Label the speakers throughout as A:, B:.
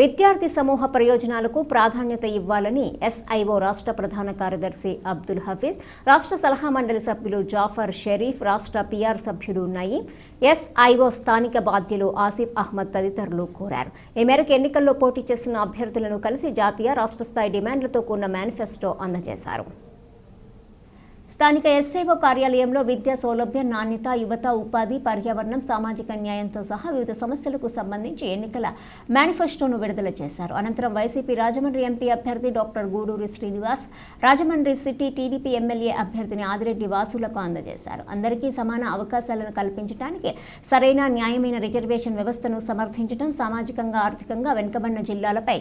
A: విద్యార్థి సమూహ ప్రయోజనాలకు ప్రాధాన్యత ఇవ్వాలని ఎస్ఐఓ రాష్ట్ర ప్రధాన కార్యదర్శి అబ్దుల్ హఫీజ్ రాష్ట్ర సలహా మండలి సభ్యులు జాఫర్ షరీఫ్ రాష్ట్ర పిఆర్ సభ్యుడు నయీం ఎస్ఐఓ స్థానిక బాధ్యులు ఆసిఫ్ అహ్మద్ తదితరులు కోరారు. ఈ మేరకు ఎన్నికల్లో పోటీ చేస్తున్న అభ్యర్థులను కలిసి జాతీయ రాష్ట్ర స్థాయి డిమాండ్లతో కూడిన మేనిఫెస్టో అందజేశారు. స్థానిక ఎస్ఐఓ కార్యాలయంలో విద్యా సౌలభ్యం నాణ్యత యువత ఉపాధి పర్యావరణం సామాజిక న్యాయంతో సహా వివిధ సమస్యలకు సంబంధించి ఎన్నికల మేనిఫెస్టోను విడుదల చేశారు. అనంతరం వైసీపీ రాజమండ్రి ఎంపీ అభ్యర్థి doctor Guduri Srinivas Rajahmundry city TDP MLA అభ్యర్థిని ఆదిరెడ్డి వాసులకు అందజేశారు. అందరికీ సమాన అవకాశాలను కల్పించడానికి సరైన న్యాయమైన రిజర్వేషన్ వ్యవస్థను సమర్థించడం సామాజికంగా ఆర్థికంగా వెనుకబడిన జిల్లాలపై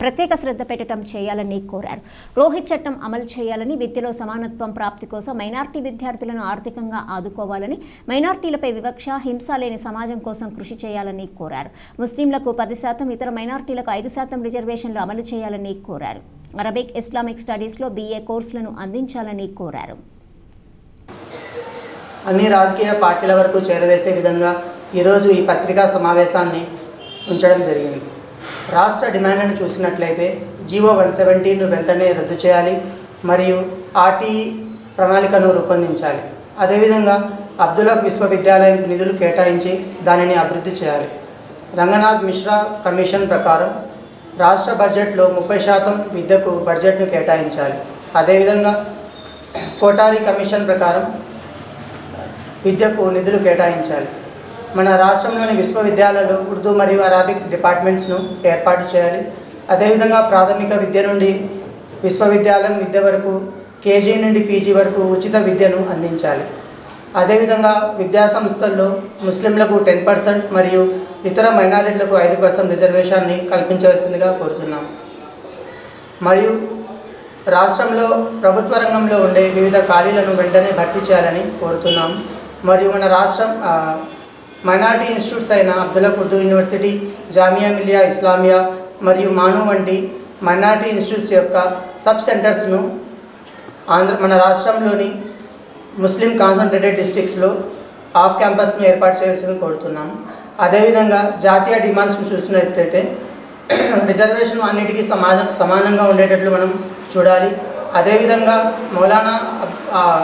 A: ప్రత్యేక శ్రద్ధ పెట్టడం చేయాలని కోరారు. రోహిత్ చట్టం అమలు చేయాలని విద్యలో సమానత్వం ప్రాప్తి కోసం మైనార్టీ విద్యార్థులను ఆర్థికంగా ఆదుకోవాలని మైనార్టీలపై వివక్ష హింస లేని సమాజం కోసం కృషి చేయాలని కోరారు. ముస్లింలకు పది శాతం ఇతర మైనార్టీలకు ఐదు శాతం రిజర్వేషన్లు అమలు చేయాలని కోరారు. అరబిక్ ఇస్లామిక్ స్టడీస్లో బీఏ కోర్సులను అందించాలని కోరారు.
B: అన్ని రాజకీయ పార్టీల వరకు చేరవేసే విధంగా ఈరోజు ఈ పత్రికా సమావేశాన్ని ఉంచడం జరిగింది. రాష్ట్ర డిమాండ్ను చూసినట్లయితే జీవో వన్ సెవెంటీను వెంటనే రద్దు చేయాలి మరియు ఆర్టీ ప్రణాళికను రూపొందించాలి. అదేవిధంగా అబ్దుల్హక్ విశ్వవిద్యాలయం నిధులు కేటాయించి దానిని అభివృద్ధి చేయాలి. రంగనాథ్ మిశ్రా కమిషన్ ప్రకారం రాష్ట్ర బడ్జెట్లో ముప్పై శాతం విద్యకు బడ్జెట్ను కేటాయించాలి. అదేవిధంగా కోటారి కమిషన్ ప్రకారం విద్యకు నిధులు కేటాయించాలి. మన రాష్ట్రంలోని విశ్వవిద్యాలయాలు ఉర్దూ మరియు అరాబిక్ డిపార్ట్మెంట్స్ను ఏర్పాటు చేయాలి. అదేవిధంగా ప్రాథమిక విద్య నుండి విశ్వవిద్యాలయం విద్య వరకు కేజీ నుండి పీజీ వరకు ఉచిత విద్యను అందించాలి. అదేవిధంగా విద్యా సంస్థల్లో ముస్లింలకు టెన్ పర్సెంట్ మరియు ఇతర మైనారిటీలకు ఐదు పర్సెంట్ రిజర్వేషన్ని కల్పించవలసిందిగా కోరుతున్నాం. మరియు రాష్ట్రంలో ప్రభుత్వ రంగంలో ఉండే వివిధ ఖాళీలను వెంటనే భర్తీ చేయాలని కోరుతున్నాం. మరియు మన రాష్ట్రం మైనార్టీ ఇన్స్టిట్యూట్స్ అయిన అబ్దుల్లా ఉర్దూ యూనివర్సిటీ జామియా మిలియా ఇస్లామియా మరియు మాను వంటి మైనార్టీ ఇన్స్టిట్యూట్స్ యొక్క సబ్ సెంటర్స్ను ఆంధ్ర మన రాష్ట్రంలోని ముస్లిం కాన్సన్ట్రేటెడ్ డిస్ట్రిక్ట్స్లో ఆఫ్ క్యాంపస్ను ఏర్పాటు చేయాల్సింది కోరుతున్నాం. అదేవిధంగా జాతీయ డిమాండ్స్ను చూసినట్లయితే రిజర్వేషన్ అన్నిటికీ సమాజం సమానంగా ఉండేటట్లు మనం చూడాలి. అదేవిధంగా మౌలానా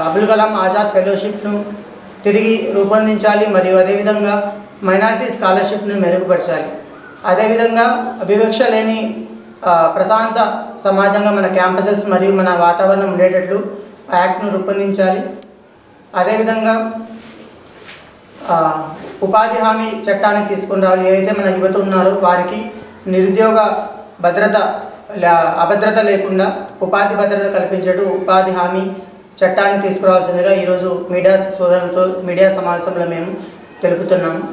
B: అబుల్ కలాం ఆజాద్ ఫెలోషిప్ను తిరిగి రూపొందించాలి మరియు అదేవిధంగా మైనారిటీ స్కాలర్షిప్ను మెరుగుపరచాలి. అదేవిధంగా వివక్ష లేని ప్రశాంత సమాజంగా మన క్యాంపసెస్ మరియు మన వాతావరణం ఉండేటట్లు యాక్ట్ను రూపొందించాలి. అదేవిధంగా ఉపాధి హామీ చట్టాన్ని తీసుకుని రావాలి ఏవైతే మన యువత ఉన్నారో వారికి నిరుద్యోగ భద్రత అభద్రత లేకుండా ఉపాధి భద్రత కల్పించడం ఉపాధి హామీ చట్టాన్ని తీసుకురావాల్సిందిగా ఈరోజు మీడియా సోదరులతో మీడియా సమావేశంలో మేము తెలుపుతున్నాము